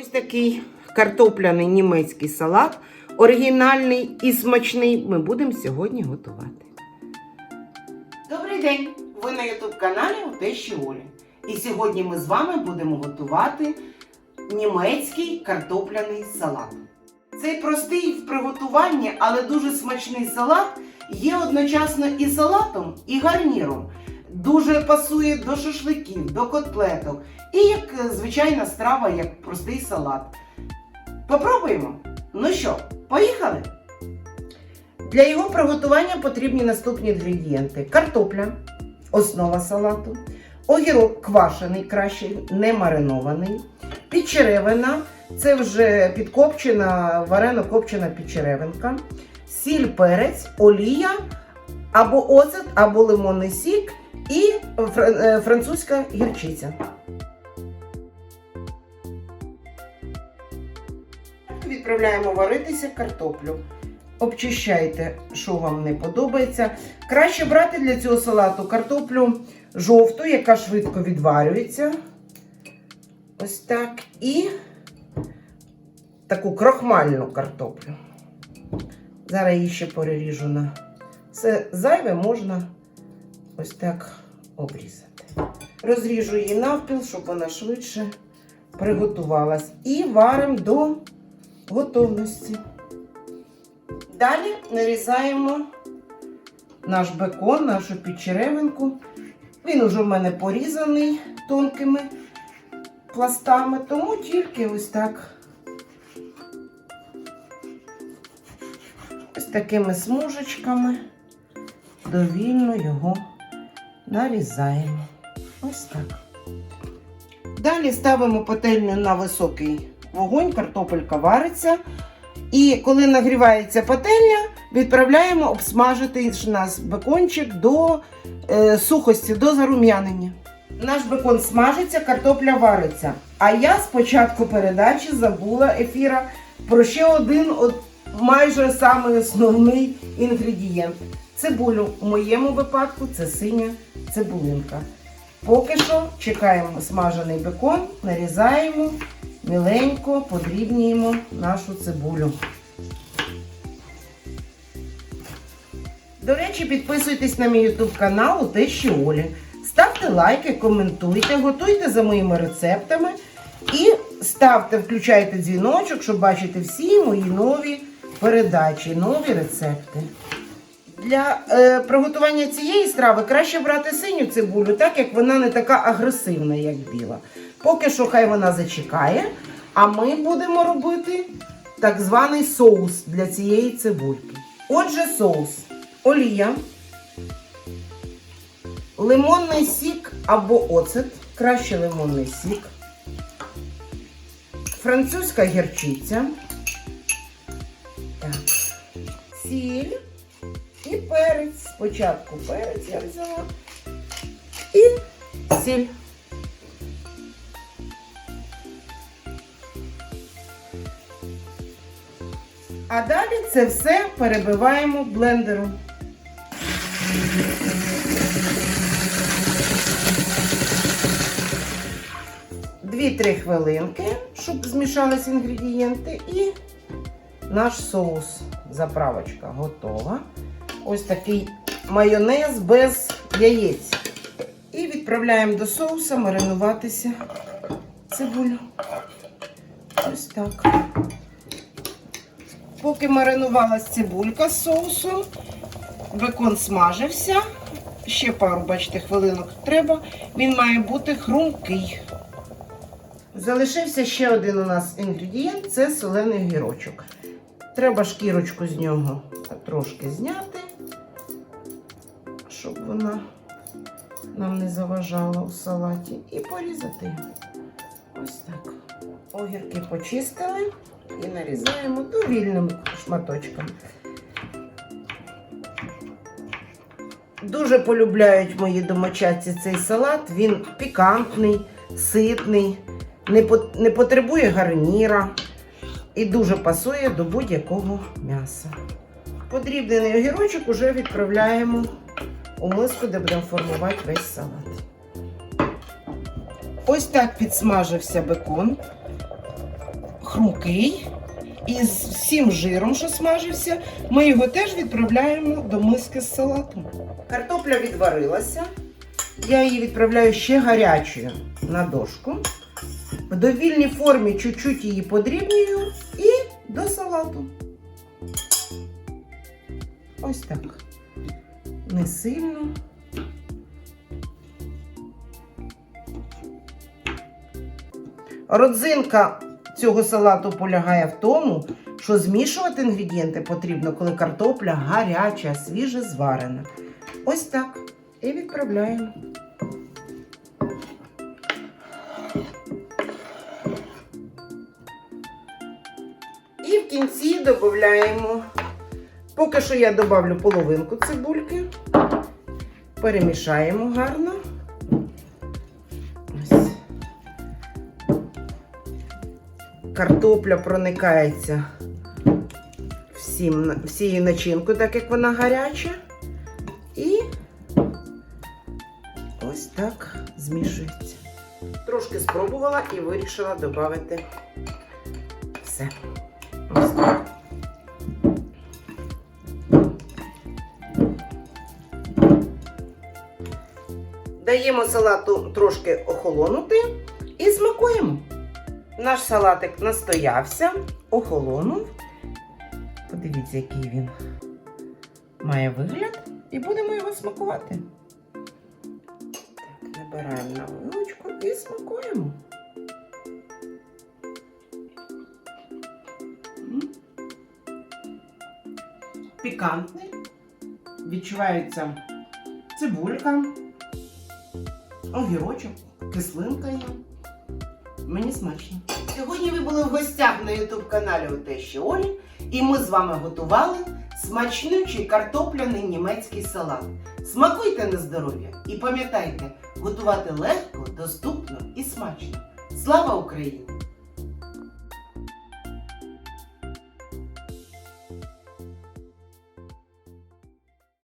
Ось такий картопляний німецький салат, оригінальний і смачний. Ми будемо сьогодні готувати. Добрий день! Ви на ютуб каналі у Тещі Олі. І сьогодні ми з вами будемо готувати німецький картопляний салат. Цей простий в приготуванні, але дуже смачний салат є одночасно і салатом, і гарніром. Дуже пасує до шашликів, до котлеток. І як е, звичайна страва, як простий салат. Попробуємо. Ну що, поїхали? Для його приготування потрібні наступні інгредієнти: картопля, основа салату, огірок квашений, краще, не маринований, підчеревина, це вже підкопчена, варено-копчена підчеревинка, сіль, перець, олія, або оцет, або лимонний сік і е, французька гірчиця. Відправляємо варитися картоплю. Обчищайте, що вам не подобається. Краще брати для цього салату картоплю жовту, яка швидко відварюється. Ось так. І таку крохмальну картоплю. Зараз її ще переріжу на це зайве можна ось так обрізати. Розріжу її навпіл, щоб вона швидше приготувалась. І варимо до готовності. Далі нарізаємо наш бекон, нашу підчеревинку. Він уже в мене порізаний тонкими пластами, тому тільки ось так. Ось такими смужечками довільно його нарізаємо. Ось так. Далі ставимо пательню на високий вогонь, картопелька вариться. І коли нагрівається пательня, відправляємо обсмажити наш бекончик до е, сухості, до зарум'янення. Наш бекон смажиться, картопля вариться. А я з початку передачі забула ефіра про ще один от, майже самий основний інгредієнт. Цибулю. В моєму випадку це синя цибулинка. Поки що чекаємо смажений бекон, нарізаємо міленько, подрібнюємо нашу цибулю. До речі, підписуйтесь на мій YouTube канал у Тещі Олі. Ставте лайки, коментуйте, готуйте за моїми рецептами і ставте, включайте дзвіночок, щоб бачити всі мої нові передачі, нові рецепти. Для е, приготування цієї страви краще брати синю цибулю, так як вона не така агресивна, як біла. Поки що хай вона зачекає, а ми будемо робити так званий соус для цієї цибульки. Отже, соус. Олія, лимонний сік або оцет, краще лимонний сік, французька гірчиця, так, сіль перець. Спочатку перець я взяла і сіль. А далі це все перебиваємо блендером. Дві-три хвилинки, щоб змішались інгредієнти, і наш соус, заправочка готова. Ось такий майонез без яєць. І відправляємо до соуса маринуватися цибулю. Ось так. Поки маринувалась цибулька з соусом, бекон смажився. Ще пару, бачите, хвилинок треба. Він має бути хрумкий. Залишився ще один у нас інгредієнт це солений огірочок. Треба шкірочку з нього трошки зняти, щоб вона нам не заважала у салаті. І порізати. Ось так. Огірки почистили і нарізаємо довільними шматочками. Дуже полюбляють мої домочадці цей салат. Він пікантний, ситний, не, потребує гарніра і дуже пасує до будь-якого м'яса. Подрібнений огірочок уже відправляємо у миску, де будемо формувати весь салат. Ось так підсмажився бекон. хрумкий. І з всім жиром, що смажився, ми його теж відправляємо до миски з салатом. Картопля відварилася. Я її відправляю ще гарячою на дошку. В довільній формі чуть-чуть її подрібнюю і до салату. Ось так. Не сильно. Родзинка цього салату полягає в тому, що змішувати інгредієнти потрібно, коли картопля гаряча, свіже зварена. Ось так. І відправляємо. І в кінці додаємо. Поки що я додавлю половинку цибульки. Перемішаємо гарно. Ось. Картопля проникається всім, всією начинкою, так як вона гаряча. І ось так змішується. Трошки спробувала і вирішила додати все. Ось так. Даємо салату трошки охолонути і смакуємо. Наш салатик настоявся, охолонув. Подивіться, який він має вигляд. І будемо його смакувати. Так, набираємо на вилочку і смакуємо. Пікантний. Відчувається цибулька, огірочок, кислинка є. Мені смачно. Сьогодні ви були в гостях на ютуб каналі Утещі Олі, і ми з вами готували смачнючий картопляний німецький салат. Смакуйте на здоров'я і пам'ятайте, готувати легко, доступно і смачно. Слава Україні!